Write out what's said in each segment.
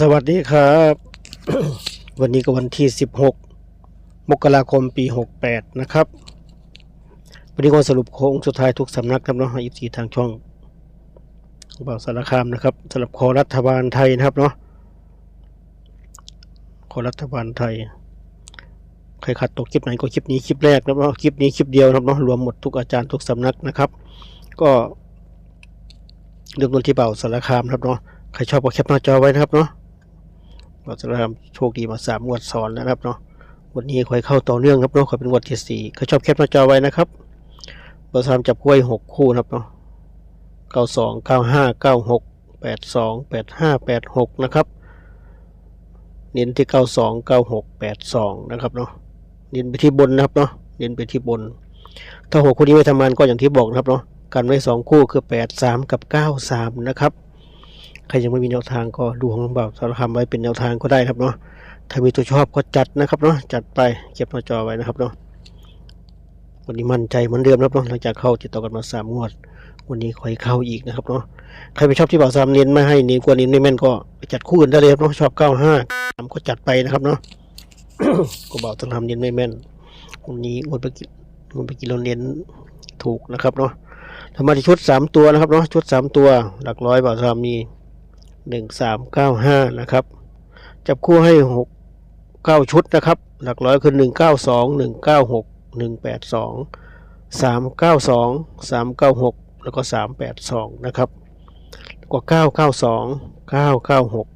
สวัสดีครับ วันนี้ก็วันที่ 16 มกราคมปี 68 นะครับวันนี้ก็สรุปโค้งสุดท้ายทุกสำนักครับเนาะอีทีทางช่องบ่าวสารคามนะครับสำหรับคอรัฐบาลไทยนะครับเนาะคอรัฐบาลไทย ใครขัดตกคลิปไหนก็คลิปนี้คลิปแรกนะครับเนาะคลิปนี้คลิปเดียวนะครับเนาะรวมหมดทุกอาจารย์ทุกสำนักนะครับ ก็เริ่มต้นที่เบาสารคามนะครับเนาะใครชอบก็แคปหน้าจอไว้นะครับเนาะ เราจะทำโชคดีมาสามงวดซ้อนนะครับเนาะวันนี้คอยเข้าต่อเนื่องครับเนาะขอเป็นงวดที่สี่ใครชอบแคปหน้าจอไว้นะครับเราทำจับกล้วยหกคู่นะครับเนาะเก้าสองเก้าห้าเก้าหกแปดสองแปดห้าแปดหกนะครับเน้นที่เก้าสองเก้าหกแปดสองนะครับเนาะเน้นไปที่บนนะครับเนาะเน้นไปที่บน ถ้าหกคู่นี้ไม่ทำงานก็อย่างที่บอกนะครับเนาะกันไว้สองคู่คือแปดสามกับเก้าสามนะครับ ใครยังไม่มีแนวทางก็ดูของบ่าวสารคามไว้เป็นแนวทางก็ได้ครับเนาะถ้ามีตัวชอบก็จัดนะครับเนาะจัดไปเก็บหน้าจอไว้นะครับเนาะวันนี้มั่นใจเหมือนเดิมนะครับเนาะหลังจากเข้าติดต่อกันมาสามงวด วันนี้คอยเข้าอีกนะครับเนาะใครไปชอบที่บ่าวสามเน้นไม่ให้เน้นกว่านี้ไม่แม่นก็ไปจัดคู่อื่นได้เลยครับเนาะชอบเก้าห้าสามก็จัดไปนะครับเนาะก็บ่าวสารคามเน้นไม่แม่นวันนี้งวดไปกี่งวดไปกี่เราเน้นถูกนะครับเนาะทำมาที่ชุดสามตัวนะครับเนาะชุดสามตัว หลักร้อยบ่าวสามมี หนึ่งสามเก้าห้านะครับ จับคู่ให้หกเก้าชุดนะครับ หลักร้อยคือหนึ่งเก้าสองหนึ่งเก้าหกหนึ่งแปดสองสามเก้าสองสามเก้าหกแล้วก็สามแปดสองนะครับแล้วก็เก้าเก้าสองเก้าเก้าหก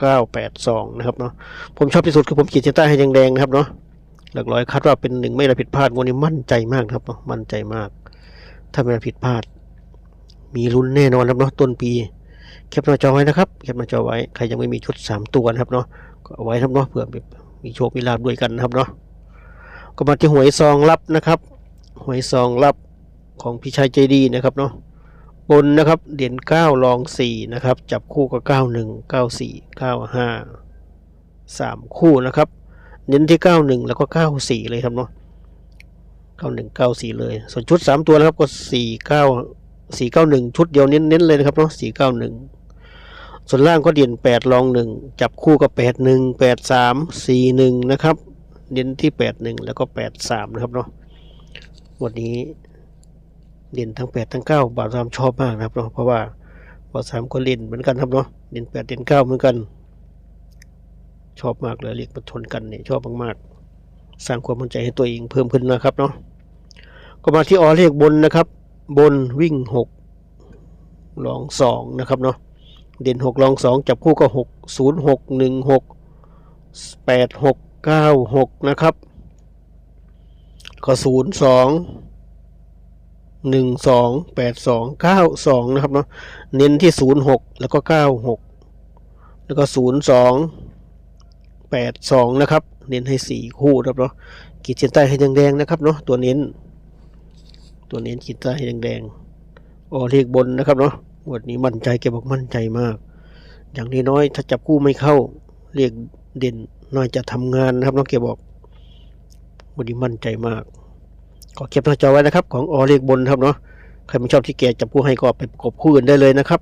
เก้าแปดสองนะครับเนาะผมชอบที่สุดคือผมขีดเส้นใต้ให้แดงๆนะครับเนาะหลักร้อยคัดว่าเป็นหนึ่งไม่ได้ผิดพลาดวันนี้มั่นใจมากครับมั่นใจมาก ถ้าไม่ได้ผิดพลาด มีลุ้นแน่นอนครับเนาะต้นปี แคปหน้าจอไว้นะครับแคปหน้าจอไว้ใครยังไม่มีชุด 3 ตัวนะครับเนาะก็เอาไว้ครับเนาะเผื่อมีโชคมีลาบด้วยกันนะครับเนาะก็มาที่หวยซองรับนะครับหวยซองรับของพี่ชายใจดีนะครับเนาะบนนะครับเด่น9รอง4นะครับจับคู่กับ91 94 95 3 คู่นะครับเน้นที่ 91 แล้วก็ 94 เลยครับเนาะ91 94 เลย ส่วนชุด 3 ตัวนะครับก็ 49สี่เก้าหนึ่งชุดเดียวเน้นๆเลยนะครับเนาะสี่เก้าหนึ่ง ส่วนล่างก็เด่นแปดรองหนึ่งจับคู่กับแปดหนึ่งแปดสามสี่หนึ่งนะครับเน้นที่แปดหนึ่งแล้วก็แปดสามนะครับเนาะวันนี้เด่นทั้งแปดทั้งเก้าบาทสามชอบมากนะครับเนาะเพราะว่าบาทสามก็เล่นเหมือนกันครับเนาะเด่นแปดเด่นเก้าเหมือนกัน ชอบมากเลยเรียกมาชนกันเนี่ยชอบมากๆ สร้างความมั่นใจให้ตัวเองเพิ่มขึ้นนะครับเนาะก็มาที่ออเลขบนนะครับ บนวิ่งหกลองสองนะครับเนาะ เด่นหกลองสองจับคู่ก็หกศูนย์หกหนึ่งหกแปดหกเก้าหกนะครับ ก็ศูนย์สองหนึ่งสองแปดสองเก้าสองนะครับเนาะเน้นที่ศูนย์หกแล้วก็เก้าหกแล้วก็ศูนย์สองแปดสองนะครับ เน้นให้สี่คู่นะครับเนาะขีดเส้นใต้ให้แดงๆนะครับเนาะตัวเน้น ตัวเนี้ขีดใต้ให้แดงๆอ๋อเลขบนนะครับเนาะ วดนี้มั่นใจแกบอกมั่นใจมาก อย่างน้อยๆถ้าจับคู่ไม่เข้าเลขเด่นน้อยจะทำงานนะครับน้องแกบอกวันนี้มั่นใจมากก็เก็บหน้าจอไว้นะครับ ของออเลขบนครับเนาะใครไม่ชอบที่แกจับคู่ให้ก็ไปประกบคู่อื่นได้เลยนะครับ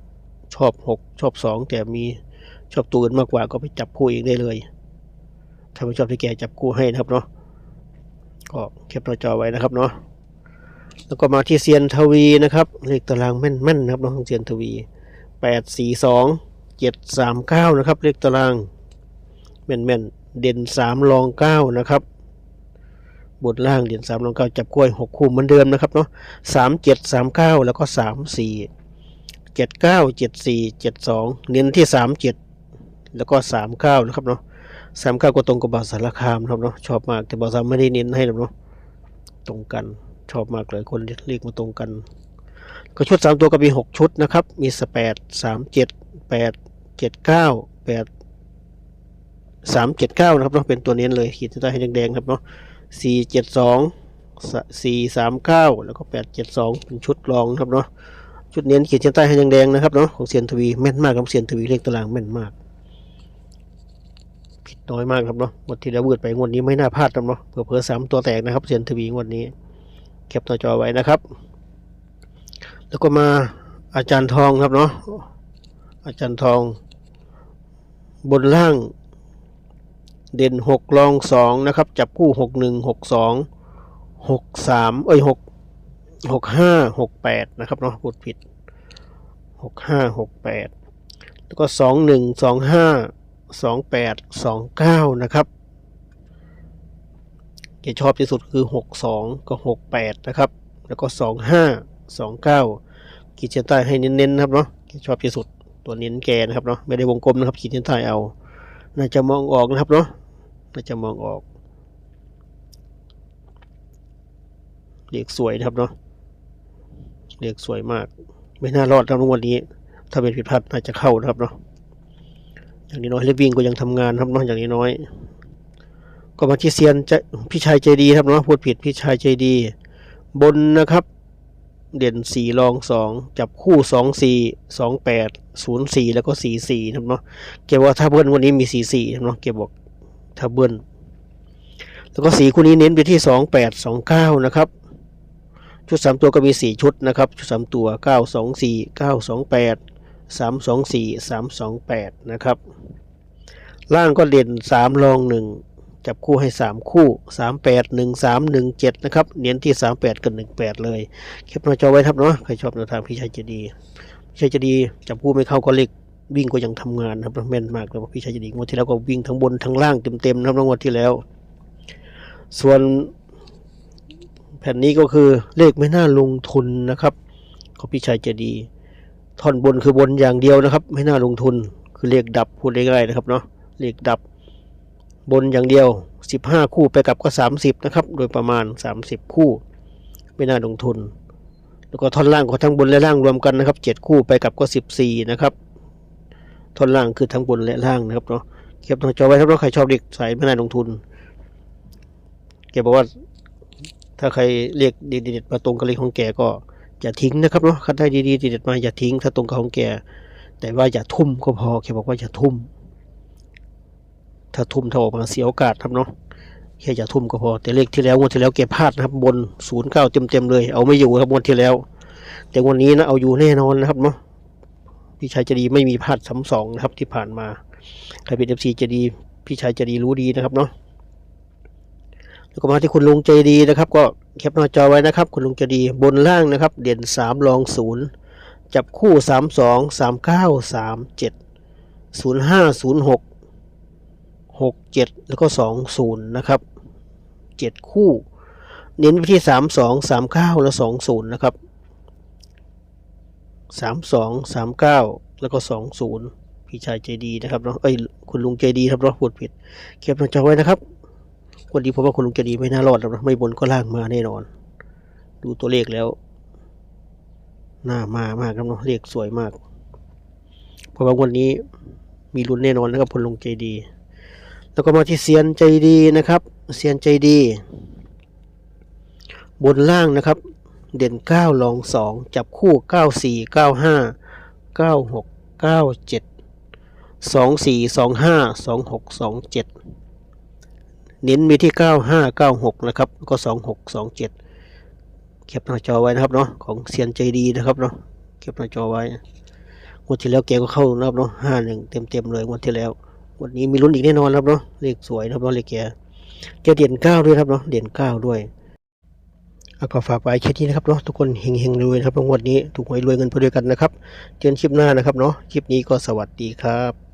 ชอบหกชอบสองแต่มีชอบตัวอื่นมากกว่าก็ไปจับคู่เองได้เลยถ้าไม่ชอบที่แกจับคู่ให้นะครับเนาะก็เก็บหน้าจอไว้นะครับเนาะ แล้วก็มาที่เซียนทวีนะครับเลขตารางแม่นๆนะครับน้องเซียนทวีแปดสี่สองเจ็ดสามเก้านะครับ เลขตารางแม่นๆเด่นสามรองเก้านะครับบนล่างเด่นสามรองเก้าจับกล้วยหกคู่เหมือนเดิมนะครับเนาะสามเจ็ดสามเก้าแล้วก็สามสี่เจ็ดเก้าเจ็ดสี่เจ็ดสองเน้นที่สามเจ็ดแล้วก็สามเก้านะครับเนาะสามเก้าก็ตรงกับบาสารคามนะครับเนาะชอบมากแต่บาสามไม่ได้เน้นให้นะเนาะตรงกัน ชอบมากเลยคนเรียกมาตรงกัน ก็ชุดสามตัวก็มีหกชุดนะครับ มีสแปดสามเจ็ดแปดเจ็ดเก้าแปดสามเจ็ดเก้านะครับเนาะเป็นตัวเน้นเลยขีดเส้นใต้ให้แดงๆครับเนาะสี่เจ็ดสองสี่สามเก้าแล้วก็แปดเจ็ดสองเป็นชุดรองครับเนาะชุดเน้นขีดเส้นใต้ให้แดงๆนะครับเนาะของเซียนทวีแม่นมากครับเซียนทวีเลขตารางแม่นมากผิดน้อยมากครับเนาะงวดที่แล้วเบิดไปงวดนี้ไม่น่าพลาดครับเนาะเผื่อๆสามตัวแตกนะครับเซียนทวีงวดนี้ แคปหน้าจอไว้นะครับ แล้วก็มาอาจารย์ทองครับเนาะอาจารย์ทอง บนล่าง เด่นหกรองสองนะครับ จับคู่หกหนึ่งหกสองหกสามเอ้ยหกหกห้าหกแปดนะครับเนาะพูดผิดหกห้าหกแปดแล้วก็สองหนึ่งสองห้าสองแปดสองเก้านะครับ เกชอบที่สุดคือหกสองกับหกแปดนะครับ แล้วก็สองห้าสองเก้าขีดเส้นใต้ให้เน้นๆนะครับเนาะเกชอบที่สุดตัวเน้นแกนะครับเนาะไม่ได้วงกลมนะครับ ขีดเส้นใต้เอา น่าจะมองออกนะครับเนาะน่าจะมองออกเรียกสวยนะครับเนาะเรียกสวยมาก ไม่น่ารอดครับวันนี้ ถ้าเป็นผิดพลาดน่าจะเข้านะครับเนาะอย่างนี้น้อยเล็กวิ่งก็ยังทำงานครับเนาะอย่างนี้น้อย ก็มาที่เซียนจะพี่ชายใจดีครับเนาะพูดผิดพี่ชายใจดี บนนะครับ เด่นสี่รองสองจับคู่สองสี่สองแปดศูนย์สี่แล้วก็สี่สี่ครับเนาะเก็บว่าถ้าเบิ้ลวันนี้มีสี่สี่เนาะเก็บบอกถ้าเบิ้ลแล้วก็สีคู่นี้เน้นไปที่สองแปดสองเก้านะครับชุดสามตัวก็มีสี่ชุดนะครับชุดสามตัวเก้าสองสี่เก้าสองแปดสามสองสี่สามสองแปดนะครับ ล่างก็เด่นสามรองหนึ่ง จับคู่ให้สามคู่สามแปดหนึ่งสามหนึ่งเจ็ดนะครับ เน้นที่สามแปดกับหนึ่งแปดเลยเก็บหน้าจอไว้ครับเนาะใครชอบแนวทางพี่ชัยจะดีพี่ชัยจะดีจับคู่ไม่เข้าก็เล็กวิ่งก็ยังทำงานนะครับแม่นมากเลยพี่ชายจะดีงวดที่แล้วก็วิ่งทั้งบนทั้งล่างเต็มๆนะครับงวดที่แล้ว ส่วนแผ่นนี้ก็คือเลขไม่น่าลงทุนนะครับของพี่ชายจะดีท่อนบนคือบนอย่างเดียวนะครับ ไม่น่าลงทุนคือเลขดับพูดง่ายๆนะครับเนาะเลขดับ บนอย่างเดียว 15 คู่ไปกับก็ 30 นะครับ โดยประมาณ 30 คู่ ไม่น่าลงทุน แล้วก็ท่อนล่างก็ทั้งบนและล่างรวมกันนะครับ 7 คู่ไปกับก็ 14 นะครับ ท่อนล่างคือทั้งบนและล่างนะครับเนาะเก็บหน้าจอไว้ครับว่าใครชอบเด็กสายไม่น่าลงทุนแกบอกว่าถ้าใครเรียกเด็ดมาตรงกับเลขของแกก็อย่าทิ้งนะครับเนาะคัดได้ดีๆเด็ดมาอย่าทิ้งถ้าตรงกับของแก แต่ว่าอย่าทุ่มก็พอแกบอกว่าอย่าทุ่ม ถ้าทุ่มถ้าออกมาเสียโอกาสครับเนาะแค่อย่าทุ่มก็พอ แต่เลขที่แล้วงวดที่แล้วแกพลาดนะครับ บนศูนย์เก้าเต็มๆเลย เอาไม่อยู่ครับงวดที่แล้ว แต่วันนี้นะเอาอยู่แน่นอนนะครับเนาะพี่ชายจะดีไม่มีพลาดซ้ำสองนะครับที่ผ่านมาใครเป็นเอฟซีจะดีพี่ชายจะดีรู้ดีนะครับเนาะแล้วก็มาที่คุณลุงใจดีนะครับ ก็แคปหน้าจอไว้นะครับ คุณลุงใจดีบนล่างนะครับ เด่นสามรองศูนย์จับคู่สามสองสามเก้าสามเจ็ดศูนย์ห้าศูนย์หก หกเจ็ดแล้วก็สองศูนย์นะครับเจ็ดคู่ เน้นไปที่สามสองสามเก้าและสองศูนย์นะครับสามสองสามเก้าแล้วก็สองศูนย์พี่ชายใจดีนะครับเนาะเอ้ยคุณลุงใจดีครับเนาะพูดผิดเก็บหน้าจอไว้นะครับวันนี้ผมว่าคุณลุงใจดีไม่น่ารอดหรอกนะไม่บนก็ล่างมาแน่นอน ดูตัวเลขแล้วน่ามามากครับเนาะเลขสวยมาก เพราะว่าวันนี้มีลุ้นแน่นอนนะครับคุณลุงใจดี แล้วก็มาที่เซียนใจดีนะครับเซียนใจดี บนล่างนะครับ เด่นเก้าลองสองจับคู่เก้าสี่เก้าห้าเก้าหกเก้าเจ็ดสองสี่สองห้าสองหกสองเจ็ดเน้นมีที่เก้าห้าเก้าหกนะครับก็สองหกสองเจ็ดเก็บหน้าจอไว้นะครับเนาะของเซียนใจดีนะครับเนาะเก็บหน้าจอไว้งวดที่แล้วแกก็เข้านะครับเนาะห้าหนึ่งเต็มเต็มๆเลยงวดที่แล้ว วันนี้มีลุ้นอีกแน่นอนครับเนาะเลขสวยนะครับเนาะเลขแกแกเด่นเก้าด้วยครับเนาะเด่นเก้าด้วยเอาก็ฝากไว้แค่นี้นะครับเนาะทุกคนเฮงๆรวยนะครับงวดนี้ถูกหวยรวยเงินไปด้วยกันนะครับเจอกันคลิปหน้านะครับเนาะคลิปนี้ก็สวัสดีครับ